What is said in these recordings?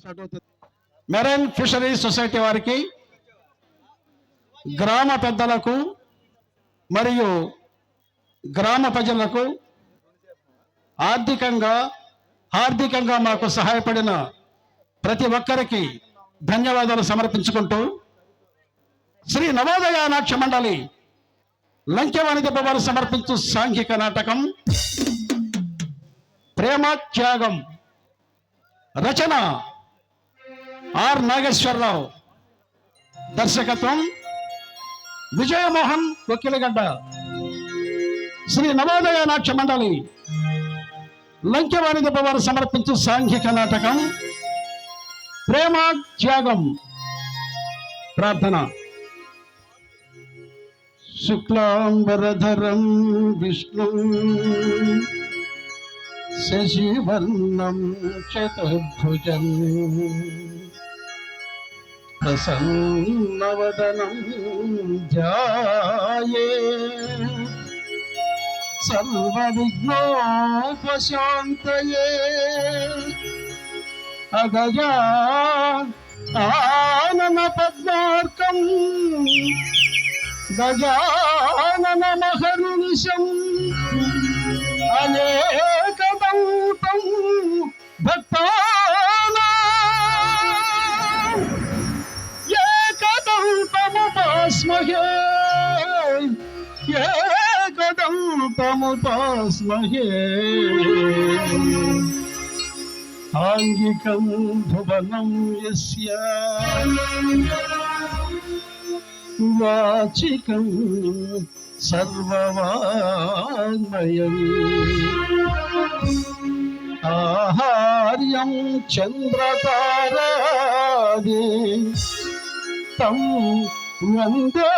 Start అవుతుంది. Marine fisheries society వారికి గ్రామ పెద్దలకు మరియు గ్రామ ప్రజలకు ఆర్థికంగా ఆర్థికంగా మాకు సహాయపడిన ప్రతి ఒక్కరికి ధన్యవాదాలు సమర్పించుకుంటూ శ్రీ నవోదయ నాట్య మండలి లంకెవాణి దెబ్బవారు సమర్పించు సాంఘిక నాటకం ప్రేమ త్యాగం రచన ఆర్ నాగేశ్వరరావు. దర్శకత్వం విజయమోహన్ వకీలగడ్డ. శ్రీ నవోదయ నాట్య మండలి లంకెవాణి వారు సమర్పించు సాంఘిక నాటకం ప్రేమ త్యాగం ప్రార్థన. శుక్లాంబరధరం విష్ణు శశివర్ణం చతుర్భుజం ప్రసన్నవదనం ధ్యాయే సర్వవిఘ్నోపశాంతయే. అగజా ఆనన పద్మార్కం గజానన మహర్నిశం ఏకదంతముపాస్మహే ఏకదంతముపాస్మహే ఆంగికం భువనం యస్య. వాచికం సర్వవాङ्మయం ఆహార్యం చంద్రతారాది. తం వందే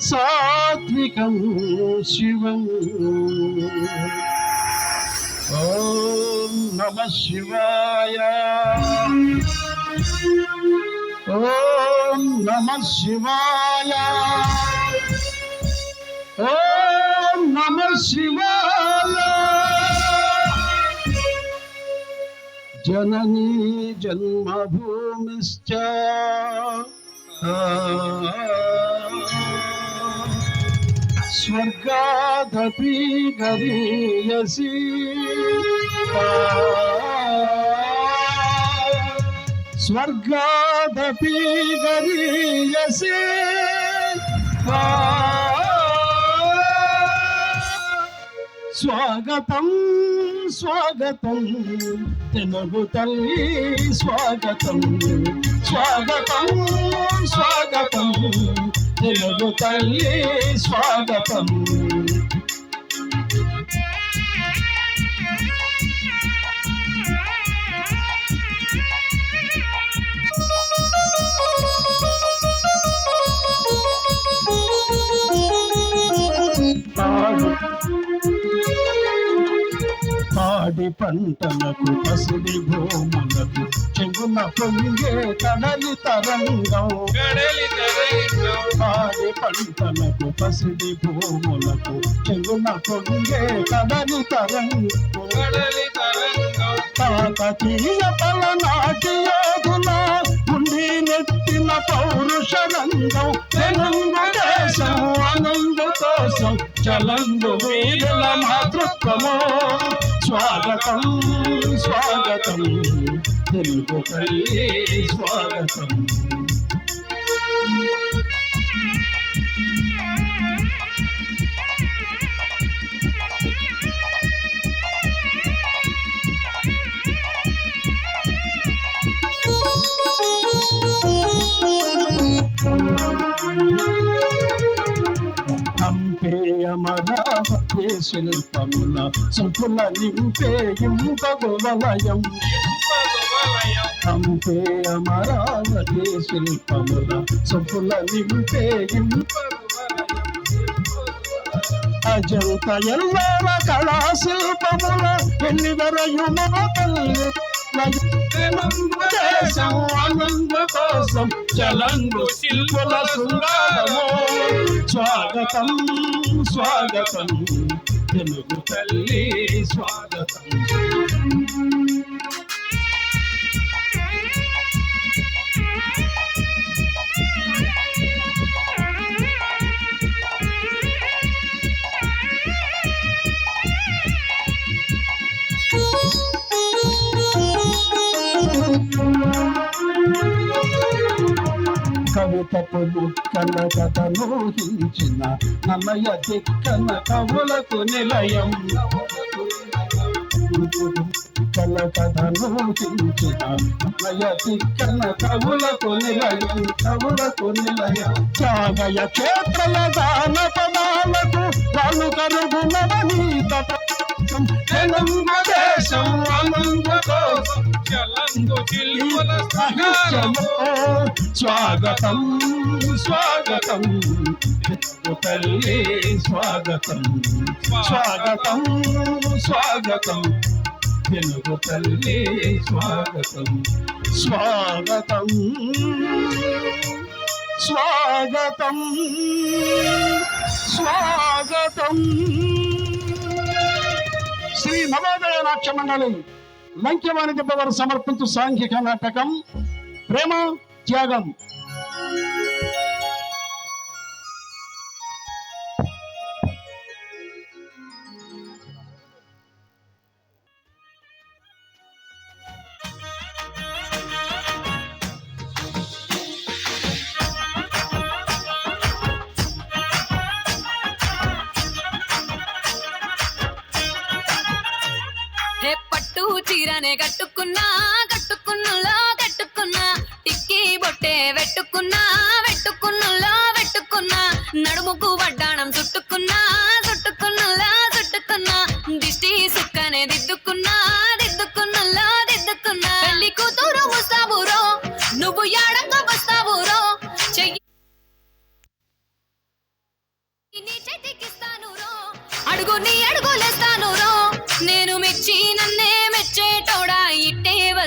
సాత్వికం శివం. ఓం నమ శివాయ. ఓం నమ శివాయ. ఓం నమ శివాయ जननी जन्मभूमिश्च। स्वर्गादपि गरीयसि। स्वर्गादपि गरीयसि। स्वागतं स्वागतम् తెలుగు తల్లి స్వాగతం. స్వాగతం స్వాగతం. తెలుగు తల్లి స్వాగతం. పంటలకు పసిడి భూములకు చెగున పొంగే కడలి తరంగం. పాడి పంటలకు పసిడి భూములకు చెగున పొంగే కడలి తరంగం. కాకతీయ పలనాటి యోధుల ఉండి నెత్తిన పౌరుష రంగం. తెలంగు దేశం ఆనంద కోసం చలందు వీరుల మాతృత్వము. స్వాగతం స్వాగతం. తెలుగు తల్లి స్వాగతం. శిల్పముల సుకుల నింపే ఇంపగు వలయం అమరావతి శిల్పముల సుకుల నింపే అజంత ఎల్లవ కళా శిల్పముల ఎన్ని వరయుమ తల్లి దేశం ఆనంద కోసం చలంగు శిల్పుల శృంగారము. స్వాగతం స్వాగతం. తెలుగు తల్లి స్వాగతం. కవితపు దుఃఖన కథ మోహించిన నన్నయ దిక్కన కవులకు నిలయం. కల కథను హించిన నన్నయ దిక్కన కవులకు నిలయం కవులకు క్షేత్రల దాన పదాలకు వాళ్ళు కరుగు నవనీత దేశం ఆనంద కోసం స్వాగతం స్వాగతం తల్లి స్వాగతం స్వాగతం స్వాగతం తెలుగు తల్లి స్వాగతం స్వాగతం స్వాగతం స్వాగతం శ్రీ నవోదయ నాట్య మండలి లంకెవాణి దెబ్బ వారు సమర్పించు సాంఘిక నాటకం ప్రేమ త్యాగం. చీరనే కట్టుకున్నా కట్టుకున్నలో కట్టుకున్నా టిక్కి బొట్టే వెట్టుకున్నా వెట్టుకున్నలో వెట్టుకున్నా నడుముకు వడ్డాణం చుట్టుకున్నా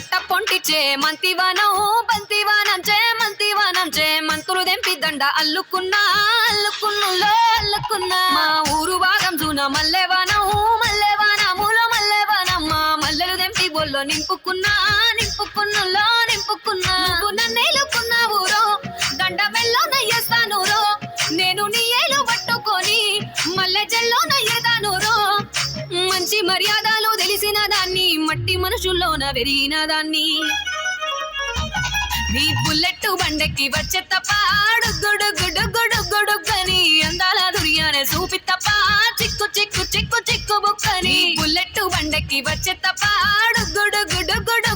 పట్ట కట్ట పొంటిచే మంతివానం బంతివానం చే మంతివానం చే మంతులు దెంపి దండ అల్లుకున్నా అల్లుకున్నులో అల్లుకున్నా. మా ఊరు భాగం జూన మల్లెవానం మల్లెవానములో మల్లెవానం మా మల్లెలు దెంపి బొల్లో నింపుకున్నా నింపుకున్నులో నింపుకున్నా. నువ్వు మట్టి వెరిగిన దాన్ని. నీ బుల్లెట్ బండెక్కి వచ్చే తప్ప గుడుగుడుగుడుగుడుగుడుగని అందాల దుర్యానే చూపి తప్ప చిక్కు చిక్కు చిక్కు చిక్కు బుక్కని. బుల్లెట్ బండెక్కి వచ్చే తప్ప గుడుగుడుగుడుగుడుగని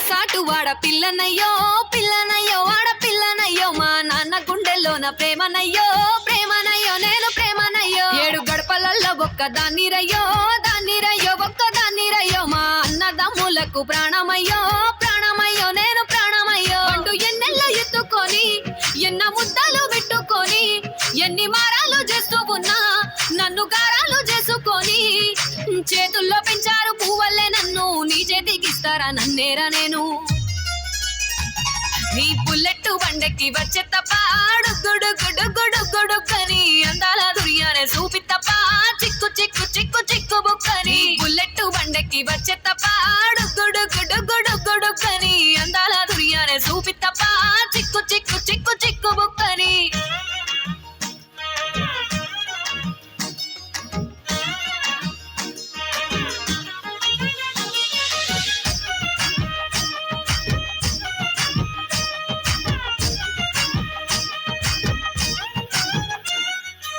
నే వాడ పిల్లనయ్యో పిల్లనయ్యో వాడ పిల్లనయ్యో మా నాన్న గుండెల్లోన ప్రేమనయ్యో ప్రేమనయ్యో నేను ప్రేమనయ్యో. ఏడు గడపలల్లో ఒక్క దాన్ని రయ్యో దాన్ని రయ్యో ఒక్క దాన్ని రయ్యో మా అన్నదమ్ములకు ప్రాణమయ్యో బుల్లెట్ వచ్చే తప్ప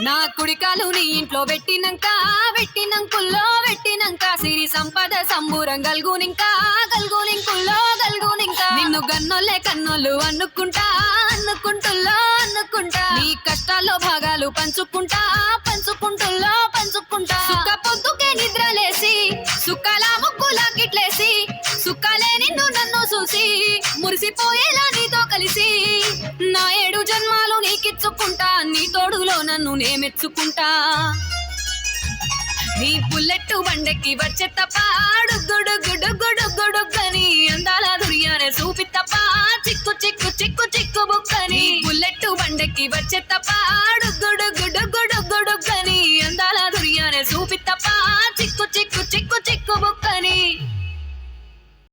నా కుడికాలు నీ ఇంట్లో పెట్టినంక పెట్టినంకుల్లో పెట్టినంక సిరి సంపద సంబూరం గల్గునింకా గల్గునింకుల్లో గల్గునింకా. నిన్ను గన్నోళ్ళే కన్నోళ్ళు అనుకుంటా అనుకుంటుల్లో అనుకుంటా నీ కష్టాల్లో భాగాలు పంచుకుంటా పంచుకుంటుల్లో పంచుకుంటా. సుఖ పొద్దుకే నిద్రలేసి సుఖాల ముక్కులా గిట్లేసి సుఖాలే నిన్ను నన్ను చూసి మురిసిపోయేలా నీతో కలిసి. నా ఏడు జన్మాలు నీకిచ్చుకుంటా నీ తోడులో నన్ను నే మెచ్చుకుంటా నీ పుల్లెట్టు బండెక్కి వచ్చే తప్ప గుడు అందాల దుర్యానే చూపి తప్ప చిక్కు చిక్కు చిక్కు చిక్కు బుక్కని పుల్లెట్టు బండెక్కి వచ్చే తప్ప గుడు